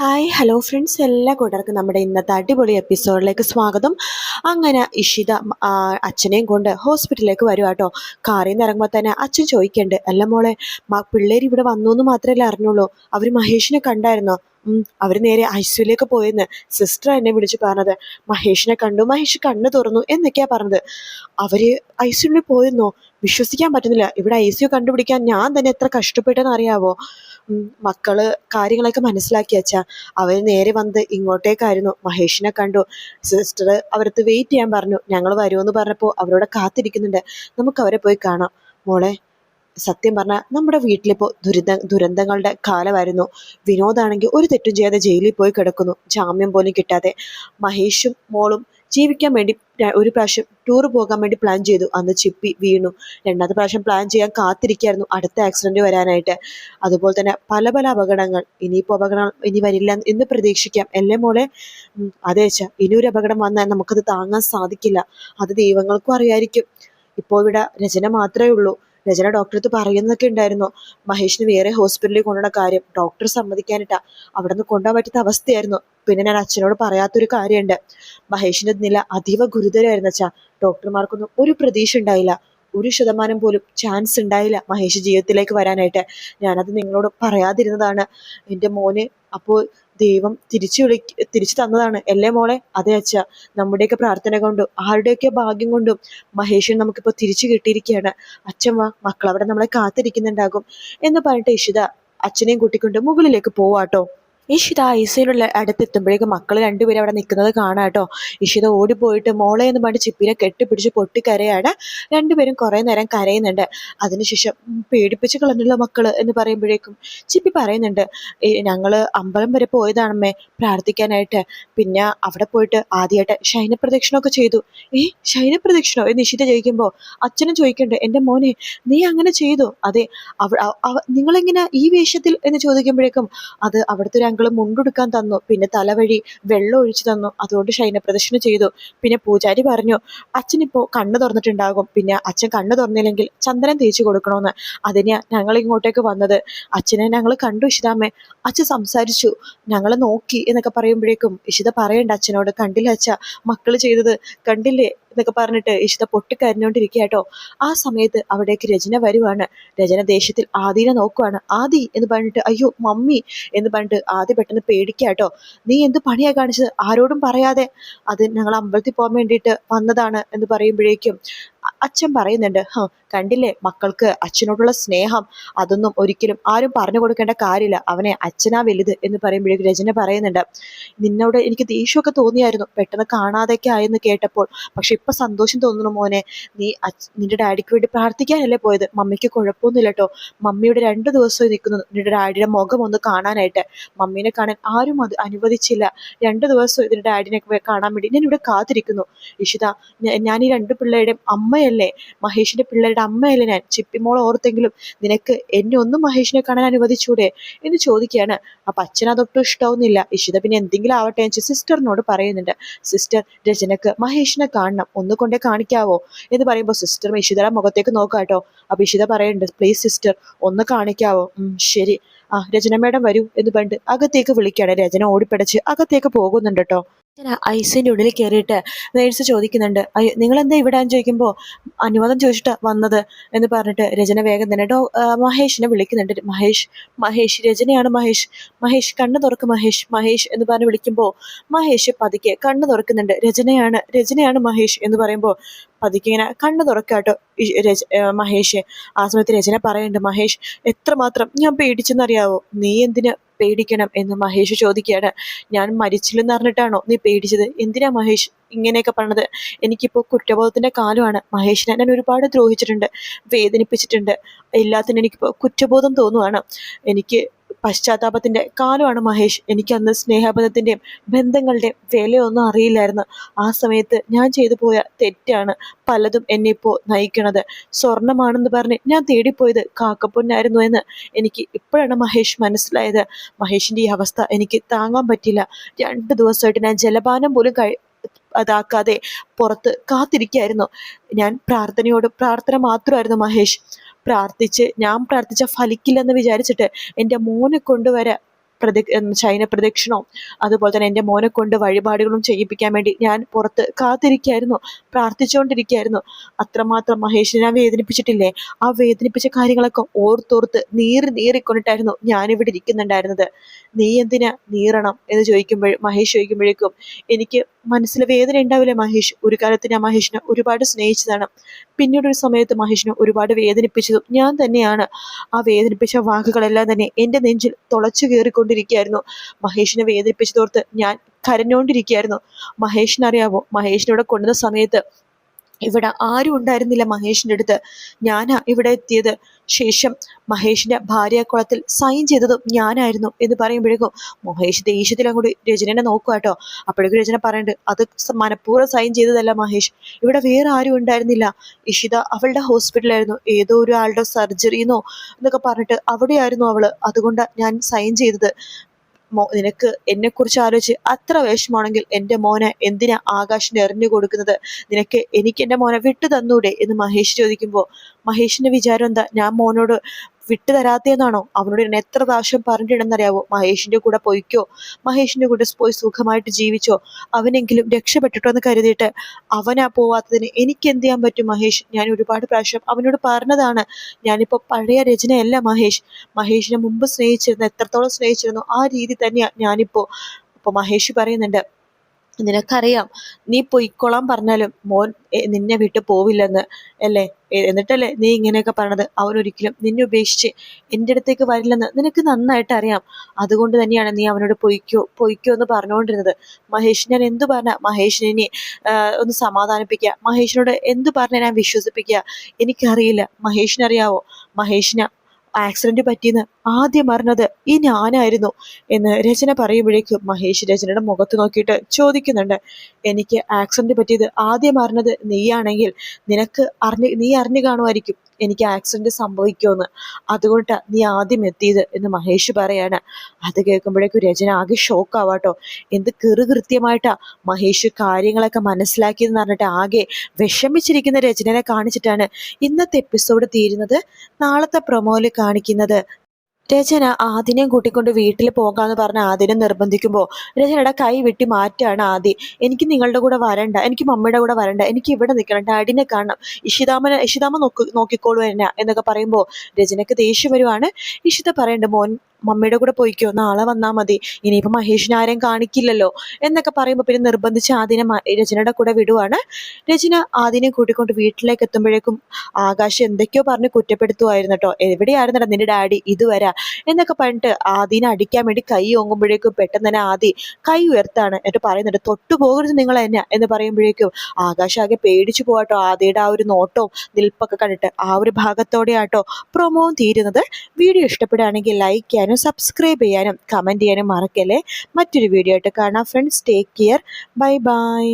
Hi hello friends എല്ലാ കൂട്ടർക്കും നമ്മുടെ ഇന്നത്തെ അടിപൊളി എപ്പിസോഡിലേക്ക് സ്വാഗതം. അങ്ങനെ ഇഷിത അച്ഛനെയും കൊണ്ട് ഹോസ്പിറ്റലിലേക്ക് വരുക കേട്ടോ കാറിൽ നിന്ന് ഇറങ്ങുമ്പോൾ തന്നെ അച്ഛൻ ചോദിക്കണ്ട് അല്ല മോളെ പിള്ളേർ ഇവിടെ വന്നു എന്ന് മാത്രമല്ലേ അറിഞ്ഞുള്ളൂ. അവർ മഹേഷിനെ കണ്ടായിരുന്നോ? അവർ നേരെ ഐസിയുലേക്ക് പോയെന്ന് സിസ്റ്റർ എന്നെ വിളിച്ച് പറഞ്ഞത്. മഹേഷിനെ കണ്ടു മഹേഷ് കണ്ണ് തുറന്നു എന്നൊക്കെയാണ് പറഞ്ഞത്. അവർ ഐസിയുള്ളിൽ പോയെന്നോ? വിശ്വസിക്കാൻ പറ്റുന്നില്ല. ഇവിടെ ഐ സി യു കണ്ടുപിടിക്കാൻ ഞാൻ തന്നെ എത്ര കഷ്ടപ്പെട്ടെന്ന് അറിയാവോ? മക്കൾ കാര്യങ്ങളൊക്കെ മനസ്സിലാക്കി വെച്ചാ അവർ നേരെ വന്ന് ഇങ്ങോട്ടേക്കായിരുന്നു. മഹേഷിനെ കണ്ടു. സിസ്റ്റർ അവരടുത്ത് വെയിറ്റ് ചെയ്യാൻ പറഞ്ഞു. ഞങ്ങൾ വരുമെന്ന് പറഞ്ഞപ്പോൾ അവരോട് കാത്തിരിക്കുന്നുണ്ട്. നമുക്ക് അവരെ പോയി കാണാം. മോളെ സത്യം പറഞ്ഞാൽ നമ്മുടെ വീട്ടിലിപ്പോൾ ദുരിത ദുരന്തങ്ങളുടെ കാലമായിരുന്നു. വിനോദാണെങ്കിൽ ഒരു തെറ്റും ചെയ്യാതെ ജയിലിൽ പോയി കിടക്കുന്നു. ജാമ്യം പോലും കിട്ടാതെ. മഹേഷും മോളും ജീവിക്കാൻ വേണ്ടി ഒരു പ്രാവശ്യം ടൂർ പോകാൻ വേണ്ടി പ്ലാൻ ചെയ്തു. അന്ന് ചിപ്പി വീണു. രണ്ടാമത്തെ പ്രാവശ്യം പ്ലാൻ ചെയ്യാൻ കാത്തിരിക്കായിരുന്നു. അടുത്ത ആക്സിഡന്റ് വരാനായിട്ട്. അതുപോലെ തന്നെ പല പല അപകടങ്ങൾ. ഇനിയിപ്പോൾ അപകടങ്ങൾ ഇനി വരില്ല എന്ന് പ്രതീക്ഷിക്കാം. അല്ലേ മോളെ? അതെ അച്ഛാ. ഇനിയൊരു അപകടം വന്നാൽ നമുക്കത് താങ്ങാൻ സാധിക്കില്ല. അത് ദൈവങ്ങൾക്കും അറിയായിരിക്കും. ഇപ്പോൾ ഇവിടെ രചന മാത്രമേ ഉള്ളൂ. രചന ഡോക്ടറടുത്ത് പറയുന്നതൊക്കെ ഉണ്ടായിരുന്നു. മഹേഷിന് വേറെ ഹോസ്പിറ്റലിൽ കൊണ്ടുവന്ന കാര്യം. ഡോക്ടർ സമ്മതിക്കാനിട്ടാ. അവിടെ നിന്ന് കൊണ്ടുപോകാൻ പറ്റാത്ത അവസ്ഥയായിരുന്നു. പിന്നെ ഞാൻ അച്ഛനോട് പറയാത്തൊരു കാര്യമുണ്ട്. മഹേഷിന്റെ നില അതീവ ഗുരുതരമായിരുന്നു അച്ഛാ. ഡോക്ടർമാർക്കൊന്നും ഒരു പ്രതീക്ഷ ഉണ്ടായില്ല. ഒരു ശതമാനം പോലും ചാൻസ് ഉണ്ടായില്ല മഹേഷ് ജീവിതത്തിലേക്ക് വരാനായിട്ട്. ഞാനത് നിങ്ങളോട് പറയാതിരുന്നതാണ്. എന്റെ മോന് അപ്പോൾ ദൈവം തിരിച്ചു വിളി തിരിച്ചു തന്നതാണ്. അല്ലേ മോളെ? അതെ അച്ഛ. നമ്മുടെയൊക്കെ പ്രാർത്ഥന കൊണ്ടും ആരുടെയൊക്കെ ഭാഗ്യം കൊണ്ടും മഹേഷിന് നമുക്കിപ്പോൾ തിരിച്ചു കിട്ടിയിരിക്കുകയാണ്. അച്ഛൻ വാ മക്കൾ അവിടെ നമ്മളെ കാത്തിരിക്കുന്നുണ്ടാകും എന്ന് പറഞ്ഞിട്ട് ഇഷിത അച്ഛനെയും കൂട്ടിക്കൊണ്ട് മുകളിലേക്ക് പോവാട്ടോ. ഇഷിത ഐസിയിലുള്ള അടുത്തെത്തുമ്പോഴേക്കും മക്കൾ രണ്ടുപേരും അവിടെ നിൽക്കുന്നത് കാണാം കേട്ടോ. ഇഷിത ഓടിപ്പോയിട്ട് മോളെ എന്ന് പറഞ്ഞ് ചിപ്പിനെ കെട്ടിപ്പിടിച്ച് പൊട്ടിക്കരയാണ്. രണ്ടുപേരും കുറേ നേരം കരയുന്നുണ്ട്. അതിനുശേഷം പേടിപ്പിച്ച് കളഞ്ഞുള്ള മക്കൾ എന്ന് പറയുമ്പോഴേക്കും ചിപ്പി പറയുന്നുണ്ട് ഞങ്ങൾ അമ്പലം വരെ പോയതാണമ്മേ പ്രാർത്ഥിക്കാനായിട്ട്. പിന്നെ അവിടെ പോയിട്ട് ആദ്യമായിട്ട് ശയനപ്രദക്ഷിണമൊക്കെ ചെയ്തു. ഏ ശൈനപ്രദക്ഷിണോ? എന്ന് ഇഷിത ചോദിക്കുമ്പോൾ അച്ഛനും ചോദിക്കണ്ട് എന്റെ മോനെ നീ അങ്ങനെ ചെയ്തു? അതെ അവ- നിങ്ങളെങ്ങനെ ഈ വേഷത്തിൽ? എന്ന് ചോദിക്കുമ്പോഴേക്കും അത് അവിടുത്തെ ഒരു അങ്കിൾ മുണ്ടെടുക്കാൻ തന്നു. പിന്നെ തലവഴി വെള്ളം ഒഴിച്ചു തന്നു. അതുകൊണ്ട് ശയനപ്രദക്ഷിണം ചെയ്തു. പിന്നെ പൂജാരി പറഞ്ഞു അച്ഛനിപ്പോൾ കണ്ണ് തുറന്നിട്ടുണ്ടാകും. പിന്നെ അച്ഛൻ കണ്ണ് തുറന്നില്ലെങ്കിൽ ചന്ദനം തേച്ചു കൊടുക്കണമെന്ന് അതിന് ഞങ്ങൾ ഇങ്ങോട്ടേക്ക് വന്നത്. അച്ഛനെ ഞങ്ങൾ കണ്ടു ഇഷിതാമ്മേ അച്ഛൻ സംസാരിച്ചു. ഞങ്ങൾ നോക്കി എന്നൊക്കെ പറയുമ്പോഴേക്കും ഇഷിത പറയണ്ട അച്ഛനോട്. കണ്ടില്ല അച്ഛ? മക്കൾ ചെയ്തത് കണ്ടില്ലേ? എന്നൊക്കെ പറഞ്ഞിട്ട് ഇഷിത പൊട്ടിക്കരഞ്ഞോണ്ടിരിക്കുക കേട്ടോ ആ സമയത്ത് അവിടേക്ക് രചന വരുവാണ്. രചന ദേഷ്യത്തിൽ ആദിനെ നോക്കുവാണ്. ആദി എന്ന് പറഞ്ഞിട്ട് അയ്യോ മമ്മി എന്ന് പറഞ്ഞിട്ട് ആദ്യ പെട്ടെന്ന് പേടിക്കുക കേട്ടോ നീ എന്ത് പണിയാ കാണിച്ചത്? ആരോടും പറയാതെ. അത് ഞങ്ങൾ അമ്പലത്തിൽ പോകാൻ വേണ്ടിയിട്ട് വന്നതാണ് എന്ന് പറയുമ്പോഴേക്കും അച്ഛൻ പറയുന്നുണ്ട് കണ്ടില്ലേ? മക്കൾക്ക് അച്ഛനോടുള്ള സ്നേഹം അതൊന്നും ഒരിക്കലും ആരും പറഞ്ഞു കൊടുക്കേണ്ട കാര്യമില്ല. അവനെ അച്ഛനാ വലുത് എന്ന് പറയുമ്പോഴേക്കും രചന പറയുന്നുണ്ട്. നിന്നോട് എനിക്ക് ദേഷ്യമൊക്കെ തോന്നിയായിരുന്നു. പെട്ടെന്ന് കാണാതെയൊക്കെ ആയെന്ന് കേട്ടപ്പോൾ. പക്ഷെ ഇപ്പൊ സന്തോഷം തോന്നുന്നു മോനെ. നീ നിന്റെ ഡാഡിക്ക് വേണ്ടി പ്രാർത്ഥിക്കാനല്ലേ പോയത്? മമ്മിക്ക് കുഴപ്പമൊന്നുമില്ല കേട്ടോ മമ്മിയുടെ രണ്ട് ദിവസമായി നിൽക്കുന്നു. നിന്റെ ഡാഡിയുടെ മുഖം ഒന്ന് കാണാനായിട്ട്. മമ്മീനെ കാണാൻ ആരും അത് അനുവദിച്ചില്ല. രണ്ട് ദിവസം ഇതിന്റെ ഡാഡിനെ കാണാൻ വേണ്ടി ഞാൻ ഇവിടെ കാത്തിരിക്കുന്നു. ഇഷിത ഞാൻ ഈ രണ്ട് പിള്ളേരുടെയും അമ്മയല്ലേ? മഹേഷിന്റെ പിള്ളേരുടെ അമ്മയല്ലേ ഞാൻ? ചിപ്പിമോൾ ഓർത്തെങ്കിലും നിനക്ക് എന്നെ ഒന്നും മഹേഷിനെ കാണാൻ അനുവദിച്ചൂടെ? എന്ന് ചോദിക്കുകയാണ്. അപ്പൊ അച്ഛൻ അതൊട്ടും ഇഷ്ടാവുന്നില്ല. ഇഷിത പിന്നെ എന്തെങ്കിലും ആവട്ടെ എന്ന് സിസ്റ്ററിനോട് പറയുന്നുണ്ട്. സിസ്റ്റർ രചനക്ക് മഹേഷിനെ കാണണം. ഒന്ന് കൊണ്ടേ കാണിക്കാവോ? എന്ന് പറയുമ്പോൾ സിസ്റ്റർ ഇഷിതയുടെ മുഖത്തേക്ക് നോക്കാട്ടോ കേട്ടോ. അപ്പൊ ഇഷിത പറയുന്നുണ്ട് പ്ലീസ് സിസ്റ്റർ ഒന്ന് കാണിക്കാവോ? ശരി. ആ രചന മേഡം വരൂ എന്ന് പണ്ട് അകത്തേക്ക് വിളിക്കുകയാണ്. രചന ഓടിപ്പടച്ച് അകത്തേക്ക് പോകുന്നുണ്ട് കേട്ടോ. രചന ഐസിന്റെ ഉള്ളിൽ കയറിയിട്ട് നേഴ്സ് ചോദിക്കുന്നുണ്ട് അയ്യോ നിങ്ങൾ എന്താ ഇവിടെ? എന്ന് ചോദിക്കുമ്പോൾ അനുവാദം ചോദിച്ചിട്ട് വന്നത് എന്ന് പറഞ്ഞിട്ട് രചന വേഗം തന്നെ ഡോ മഹേഷിനെ വിളിക്കുന്നുണ്ട് മഹേഷ് മഹേഷ് രചനയാണ് മഹേഷ് മഹേഷ് കണ്ണ് തുറക്ക് മഹേഷ് മഹേഷ് എന്ന് പറഞ്ഞ് വിളിക്കുമ്പോൾ മഹേഷ് പതുക്കെ കണ്ണ് തുറക്കുന്നുണ്ട് രചനയാണ് രചനയാണ് മഹേഷ് എന്ന് പറയുമ്പോൾ പതുക്കെ ഇങ്ങനെ കണ്ണു തുറക്കാട്ടോ. രച മഹേഷ് ആ സമയത്ത് രചന പറയുന്നുണ്ട് മഹേഷ് എത്രമാത്രം ഞാൻ പേടിച്ചെന്നറിയാവോ? നീ എന്തിന് പേടിക്കണം? എന്ന് മഹേഷ് ചോദിക്കുകയാണ്. ഞാൻ മരിച്ചില്ലെന്ന് അറിഞ്ഞിട്ടാണോ നീ പേടിച്ചത്? എന്തിനാ മഹേഷ് ഇങ്ങനെയൊക്കെ പറഞ്ഞത്? എനിക്കിപ്പോൾ കുറ്റബോധത്തിന്റെ കാലമാണ്. മഹേഷിനെ ഞാൻ ഒരുപാട് ദ്രോഹിച്ചിട്ടുണ്ട് വേദനിപ്പിച്ചിട്ടുണ്ട്. എല്ലാത്തിനും എനിക്കിപ്പോൾ കുറ്റബോധം തോന്നുവാണ്. എനിക്ക് പശ്ചാത്താപത്തിന്റെ കാലമാണ് മഹേഷ്. എനിക്കന്ന് സ്നേഹബന്ധത്തിന്റെയും ബന്ധങ്ങളുടെയും വിലയൊന്നും അറിയില്ലായിരുന്നു. ആ സമയത്ത് ഞാൻ ചെയ്തു പോയ തെറ്റാണ് പലതും എന്നെ ഇപ്പോൾ നയിക്കണത്. സ്വർണമാണെന്ന് പറഞ്ഞ് ഞാൻ തേടിപ്പോയത് കാക്കപ്പൊന്നായിരുന്നു എന്ന് എനിക്ക് ഇപ്പോഴാണ് മഹേഷ് മനസ്സിലായത്. മഹേഷിന്റെ ഈ അവസ്ഥ എനിക്ക് താങ്ങാൻ പറ്റില്ല. രണ്ട് ദിവസമായിട്ട് ഞാൻ ജലപാനം പോലും കഴി അതാക്കാതെ പുറത്ത് കാത്തിരിക്കായിരുന്നു. ഞാൻ പ്രാർത്ഥനയോട് പ്രാർത്ഥന മാത്രമായിരുന്നു മഹേഷ്. പ്രാർത്ഥിച്ച് ഞാൻ പ്രാർത്ഥിച്ച ഫലിക്കില്ലെന്ന് വിചാരിച്ചിട്ട് എന്റെ മോനെ കൊണ്ടുവരെ പ്രതി ശയന പ്രദക്ഷിണവും അതുപോലെ തന്നെ എന്റെ മോനെ കൊണ്ട് വഴിപാടുകളും ചെയ്യിപ്പിക്കാൻ വേണ്ടി ഞാൻ പുറത്ത് കാത്തിരിക്കായിരുന്നു പ്രാർത്ഥിച്ചുകൊണ്ടിരിക്കുകയായിരുന്നു അത്രമാത്രം മഹേഷിനെ ഞാൻ വേദനിപ്പിച്ചിട്ടില്ലേ? ആ വേദനിപ്പിച്ച കാര്യങ്ങളൊക്കെ ഓർത്തോർത്ത് നീറി നീറിക്കൊണ്ടിട്ടായിരുന്നു ഞാനിവിടെ ഇരിക്കുന്നുണ്ടായിരുന്നത്. നീ എന്തിനാ നീറണം? എന്ന് ചോദിക്കുമ്പോൾ മഹേഷ് ചോദിക്കുമ്പോഴേക്കും എനിക്ക് മനസ്സിൽ വേദന ഉണ്ടാവില്ലേ മഹേഷ്? ഒരു കാലത്ത് ഞാൻ മഹേഷിനെ ഒരുപാട് സ്നേഹിച്ചതാണ്. പിന്നീട് ഒരു സമയത്ത് മഹേഷിനെ ഒരുപാട് വേദനിപ്പിച്ചതും ഞാൻ തന്നെയാണ് ആ വേദനിപ്പിച്ച വാക്കുകളെല്ലാം തന്നെ എന്റെ നെഞ്ചിൽ തുളച്ചു കയറിക്കൊണ്ടിരിക്കുകയായിരുന്നു. മഹേഷിനെ വേദനിപ്പിച്ചതോർത്ത് ഞാൻ കരഞ്ഞുകൊണ്ടിരിക്കുകയായിരുന്നു മഹേഷിനറിയാവോ? മഹേഷിനോട് കൊണ്ടുവന്ന സമയത്ത് ഇവിടെ ആരും ഉണ്ടായിരുന്നില്ല മഹേഷിന്റെ അടുത്ത്. ഞാനാ ഇവിടെ എത്തിയത്. ശേഷം മഹേഷിന്റെ ഭാര്യാക്കുളത്തിൽ സൈൻ ചെയ്തതും ഞാനായിരുന്നു എന്ന് പറയുമ്പോഴേക്കും മഹേഷ് ദേഷ്യത്തിലും കൂടി രചനനെ നോക്കുക കേട്ടോ. അപ്പോഴേക്കും രചന പറയണ്ട് അത് മനഃപൂർവം സൈൻ ചെയ്തതല്ല മഹേഷ്. ഇവിടെ വേറെ ആരും ഉണ്ടായിരുന്നില്ല. ഇഷിത അവളുടെ ഹോസ്പിറ്റലായിരുന്നു ഏതോ ഒരു ആളുടെ സർജറിന്നോ എന്നൊക്കെ പറഞ്ഞിട്ട് അവിടെയായിരുന്നു അവൾ. അതുകൊണ്ട് ഞാൻ സൈൻ ചെയ്തത്. നിനക്ക് എന്നെക്കുറിച്ച് ആലോചിച്ച് അത്ര വിഷമമാണെങ്കിൽ എന്റെ മോനെ എന്തിനാ ആകാശിന് എറിഞ്ഞു കൊടുക്കുന്നത്? നിനക്ക് എനിക്ക് എന്റെ മോനെ വിട്ടു തന്നൂടെ? എന്ന് മഹേഷ് ചോദിക്കുമ്പോൾ മഹേഷിന്റെ വിചാരം എന്താ? ഞാൻ മോനോട് വിട്ടു തരാത്തേന്നാണോ? അവനോട് എന്നെ എത്ര പ്രാവശ്യം പറഞ്ഞിട്ടുണ്ടെന്നറിയാവോ? മഹേഷിന്റെ കൂടെ പോയിക്കോ. മഹേഷിന്റെ കൂടെ പോയി സുഖമായിട്ട് ജീവിച്ചോ. അവനെങ്കിലും രക്ഷപ്പെട്ടിട്ടോ എന്ന് കരുതിയിട്ട് അവനാ പോവാത്തതിന് എനിക്ക് എന്ത് ചെയ്യാൻ പറ്റും മഹേഷ്? ഞാൻ ഒരുപാട് പ്രാവശ്യം അവനോട് പറഞ്ഞതാണ്. ഞാനിപ്പോൾ പഴയ രചനയല്ല മഹേഷ്. മഹേഷിനെ മുമ്പ് സ്നേഹിച്ചിരുന്നു എത്രത്തോളം സ്നേഹിച്ചിരുന്നു ആ രീതി തന്നെയാണ് ഞാനിപ്പോൾ അപ്പോൾ മഹേഷ് പറയുന്നുണ്ട് നിനക്കറിയാം നീ പൊയ്ക്കോളാൻ പറഞ്ഞാലും മോൻ നിന്നെ വിട്ട് പോവില്ലെന്ന് അല്ലേ? എന്നിട്ടല്ലേ നീ ഇങ്ങനെയൊക്കെ പറഞ്ഞത് അവനൊരിക്കലും നിന്നെ ഉപേക്ഷിച്ച് എന്റെ അടുത്തേക്ക് വരില്ലെന്ന് നിനക്ക് നന്നായിട്ട് അറിയാം. അതുകൊണ്ട് തന്നെയാണ് നീ അവനോട് പൊയ്ക്കോ പൊയ്ക്കോ എന്ന് പറഞ്ഞുകൊണ്ടിരുന്നത്. മഹേഷ് ഞാൻ എന്തു പറഞ്ഞ? മഹേഷിനെ ഒന്ന് സമാധാനിപ്പിക്കുക മഹേഷിനോട് എന്തു പറഞ്ഞ ഞാൻ വിശ്വസിപ്പിക്കുക എനിക്കറിയില്ല. മഹേഷിനറിയാവോ? മഹേഷിന് ആക്സിഡന്റ് പറ്റിയെന്ന് ആദ്യം അറിഞ്ഞത് ഈ ഞാനായിരുന്നു എന്ന് രചന പറയുമ്പോഴേക്കും മഹേഷ് രചനയുടെ മുഖത്ത് നോക്കിയിട്ട് ചോദിക്കുന്നുണ്ട്. എനിക്ക് ആക്സിഡന്റ് പറ്റിയത് ആദ്യം അറിഞ്ഞത് നീയാണെങ്കിൽ നിനക്ക് അറിഞ്ഞ് നീ അറിഞ്ഞു കാണുമായിരിക്കും. എനിക്ക് ആക്സിഡന്റ് സംഭവിക്കുമെന്ന്. അതുകൊണ്ട് നീ ആദ്യം എത്തിയത് എന്ന് മഹേഷ് പറയാണ്. അത് കേൾക്കുമ്പോഴേക്കും രചന ആകെ ഷോക്ക് ആവാട്ടോ. എന്ത് കൃത്യമായിട്ടാ മഹേഷ് കാര്യങ്ങളൊക്കെ മനസ്സിലാക്കിയെന്ന് പറഞ്ഞിട്ട് ആകെ വിഷമിച്ചിരിക്കുന്ന രചനനെ കാണിച്ചിട്ടാണ് ഇന്നത്തെ എപ്പിസോഡ് തീരുന്നത്. നാളത്തെ പ്രൊമോയിൽ കാണിക്കുന്നത് രചന ആദിനെയും കൂട്ടിക്കൊണ്ട് വീട്ടിൽ പോകാമെന്ന് പറഞ്ഞ് ആദിനെ നിർബന്ധിക്കുമ്പോൾ രചനയുടെ കൈ വെട്ടി മാറ്റാണ് ആദി. എനിക്ക് നിങ്ങളുടെ കൂടെ വരണ്ട എനിക്ക് മമ്മിയുടെ കൂടെ വരണ്ട എനിക്ക് ഇവിടെ നിൽക്കണം ഡാഡിനെ കാണണം ഇഷിതാമനെ ഇഷിതാമ നോക്കി നോക്കിക്കോളൂ എന്നെ എന്നൊക്കെ പറയുമ്പോൾ രചനയ്ക്ക് ദേഷ്യം വരുവാണ്. ഇഷിത പറയണ്ട മോൻ മമ്മിയുടെ കൂടെ പോയിക്കോ നാളെ വന്നാൽ മതി. ഇനിയിപ്പോൾ മഹേഷിനെ ആരെയും കാണിക്കില്ലല്ലോ. എന്നൊക്കെ പറയുമ്പോൾ പിന്നെ നിർബന്ധിച്ച് ആദിനെ രചനയുടെ കൂടെ വിടുവാണ്. രചന ആദിനെ കൂട്ടിക്കൊണ്ട് വീട്ടിലേക്ക് എത്തുമ്പോഴേക്കും ആകാശ് എന്തൊക്കെയോ പറഞ്ഞ് കുറ്റപ്പെടുത്തുമായിരുന്നു കേട്ടോ. എവിടെയായിരുന്നടാ നിന്റെ ഡാഡി? ഇതുവരെ. എന്നൊക്കെ പറഞ്ഞിട്ട് ആദിനെ അടിക്കാൻ വേണ്ടി കൈ ഓങ്ങുമ്പോഴേക്കും പെട്ടെന്ന് തന്നെ ആദി കൈ ഉയർത്താണ്. എന്നിട്ട് പറയുന്നുണ്ട് തൊട്ടു പോകരുത് നിങ്ങൾ എന്നെ. എന്ന് പറയുമ്പോഴേക്കും ആകാശ് ആകെ പേടിച്ചു പോകാട്ടോ ആദിയുടെ ആ ഒരു നോട്ടവും നിൽപ്പൊക്കെ കണ്ടിട്ട് ആ ഒരു ഭാഗത്തോടെയാട്ടോ പ്രൊമോവും തീരുന്നത്. വീഡിയോ ഇഷ്ടപ്പെടുകയാണെങ്കിൽ ലൈക്ക് ചെയ്യാനും സബ്സ്ക്രൈബ് ചെയ്യാനും കമന്റ് ചെയ്യാനും മറക്കല്ലേ? മറ്റൊരു വീഡിയോ ആയിട്ട് കാണാം friends take care bye bye